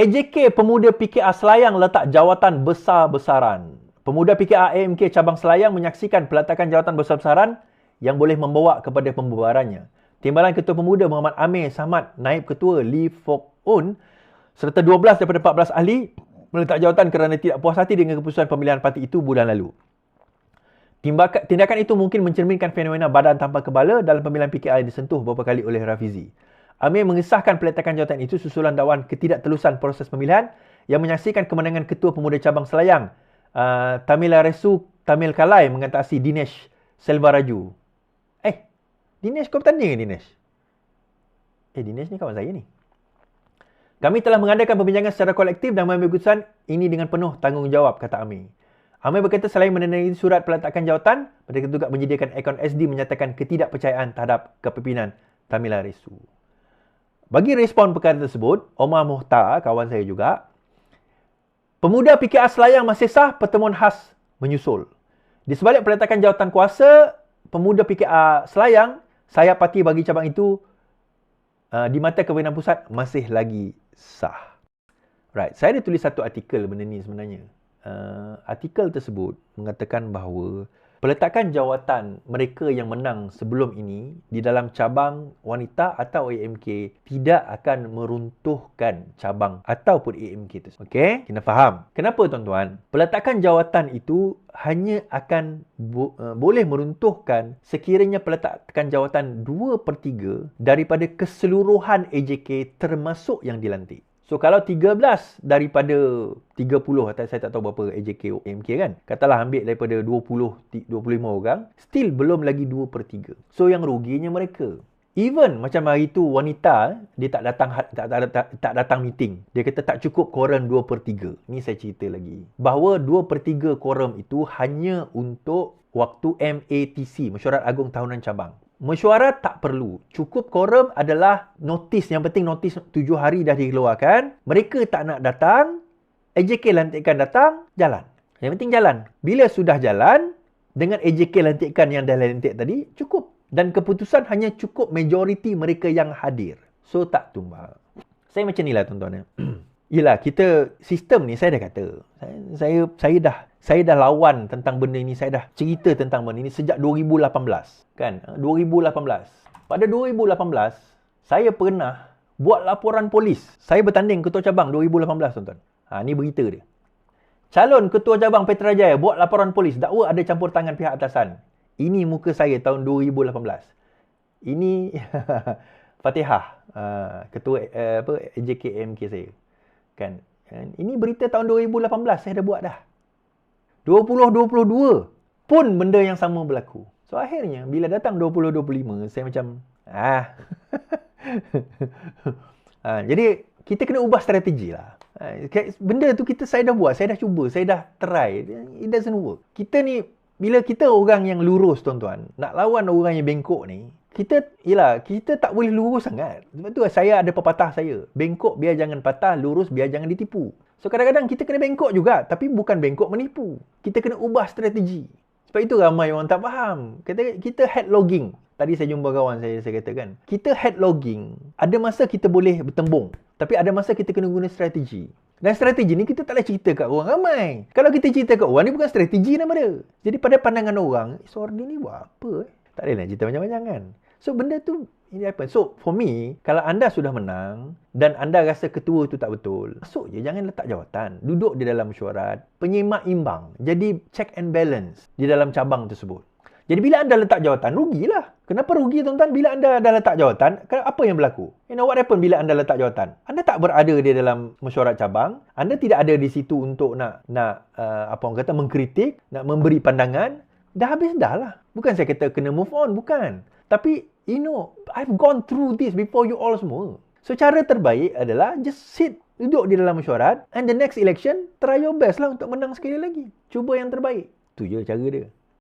AJK Pemuda PKR Selayang letak jawatan besar-besaran. Pemuda PKR AMK cabang Selayang menyaksikan peletakan jawatan besar-besaran yang boleh membawa kepada pembubarannya. Timbalan Ketua Pemuda Muhammad Amir Samad, Naib Ketua Lee Fok Un serta 12 daripada 14 ahli meletak jawatan kerana tidak puas hati dengan keputusan pemilihan parti itu bulan lalu. Tindakan itu mungkin mencerminkan fenomena badan tanpa kepala dalam pemilihan PKR yang disentuh beberapa kali oleh Rafizi. Amir mengesahkan peletakan jawatan itu susulan dakwaan ketidaktelusan proses pemilihan yang menyaksikan kemenangan Ketua Pemuda Cabang Selayang uh, Tamila Resu Tamil Kalai mengatasi Dinesh Selvaraju. Eh, Dinesh kau bertanya ke Dinesh? Eh, Dinesh ni kawan saya ni. Kami telah mengadakan perbincangan secara kolektif dan mengambil keputusan ini dengan penuh tanggungjawab, kata Amir. Amir berkata selain menandatangani surat peletakan jawatan, mereka juga menyediakan akaun SD menyatakan ketidakpercayaan terhadap kepimpinan Tamila Resu. Bagi respon perkara tersebut, Omar Muhtar, kawan saya juga, pemuda PKR Selayang masih sah pertemuan khas menyusul. Di sebalik peletakan jawatan kuasa, pemuda PKR Selayang, saya parti bagi cabang itu uh, di mata kebenaran pusat masih lagi sah. Right, saya ada tulis satu artikel benda ni sebenarnya uh, artikel tersebut mengatakan bahawa peletakan jawatan mereka yang menang sebelum ini di dalam cabang wanita atau AMK tidak akan meruntuhkan cabang ataupun AMK itu. Okey, kena faham. Kenapa tuan-tuan? Peletakan jawatan itu hanya akan bo- uh, boleh meruntuhkan sekiranya peletakan jawatan 2 per 3 daripada keseluruhan AJK termasuk yang dilantik. So kalau 13 daripada 30 atau saya tak tahu berapa AJK AMK kan. Katalah ambil daripada 20 25 orang, still belum lagi 2 per 3. So yang ruginya mereka. Even macam hari tu wanita dia tak datang tak, tak, tak, tak datang meeting. Dia kata tak cukup quorum 2 per 3. Ni saya cerita lagi. Bahawa 2 per 3 quorum itu hanya untuk waktu MATC, Mesyuarat Agung Tahunan Cabang. Mesyuarat tak perlu. Cukup quorum adalah notis. Yang penting notis tujuh hari dah dikeluarkan. Mereka tak nak datang. AJK lantikkan datang, jalan. Yang penting jalan. Bila sudah jalan, dengan AJK lantikkan yang dah lantik tadi, cukup. Dan keputusan hanya cukup majoriti mereka yang hadir. So, tak tumbal. Saya macam ni lah tuan-tuan. Yelah, kita sistem ni saya dah kata. Saya, saya, saya dah saya dah lawan tentang benda ini, saya dah cerita tentang benda ini sejak 2018. Kan? 2018. Pada 2018, saya pernah buat laporan polis. Saya bertanding ketua cabang 2018, tuan-tuan. Ha, ni berita dia. Calon ketua cabang Petrajaya buat laporan polis. Dakwa ada campur tangan pihak atasan. Ini muka saya tahun 2018. Ini Fatihah. Uh, ketua uh, apa AJKMK saya. Kan? Ini berita tahun 2018 saya dah buat dah. 2022 pun benda yang sama berlaku. So akhirnya bila datang 2025 saya macam ah. ha, jadi kita kena ubah strategi lah. Ha, benda tu kita saya dah buat, saya dah cuba, saya dah try. It doesn't work. Kita ni bila kita orang yang lurus tuan-tuan, nak lawan orang yang bengkok ni, kita yalah, kita tak boleh lurus sangat. Sebab tu saya ada pepatah saya. Bengkok biar jangan patah, lurus biar jangan ditipu. So kadang-kadang kita kena bengkok juga tapi bukan bengkok menipu. Kita kena ubah strategi. Sebab itu ramai orang tak faham. Kita kita head logging. Tadi saya jumpa kawan saya saya kata kan. Kita head logging. Ada masa kita boleh bertembung. Tapi ada masa kita kena guna strategi. Dan strategi ni kita tak boleh cerita kat orang ramai. Kalau kita cerita kat orang ni bukan strategi nama dia. Jadi pada pandangan orang, eh, Sordi ni buat apa eh? Tak boleh nak cerita macam-macam kan. So benda tu ini apa? So for me, kalau anda sudah menang dan anda rasa ketua tu tak betul, masuk je jangan letak jawatan. Duduk di dalam mesyuarat, penyimak imbang. Jadi check and balance di dalam cabang tersebut. Jadi bila anda letak jawatan, rugilah. Kenapa rugi tuan-tuan? Bila anda dah letak jawatan, apa yang berlaku? You know what happen bila anda letak jawatan? Anda tak berada di dalam mesyuarat cabang. Anda tidak ada di situ untuk nak nak uh, apa orang kata mengkritik, nak memberi pandangan. Dah habis dah lah. Bukan saya kata kena move on, bukan. Tapi you know, I've gone through this before you all semua. So cara terbaik adalah just sit duduk di dalam mesyuarat and the next election try your best lah untuk menang sekali lagi. Cuba yang terbaik. Tu je cara dia.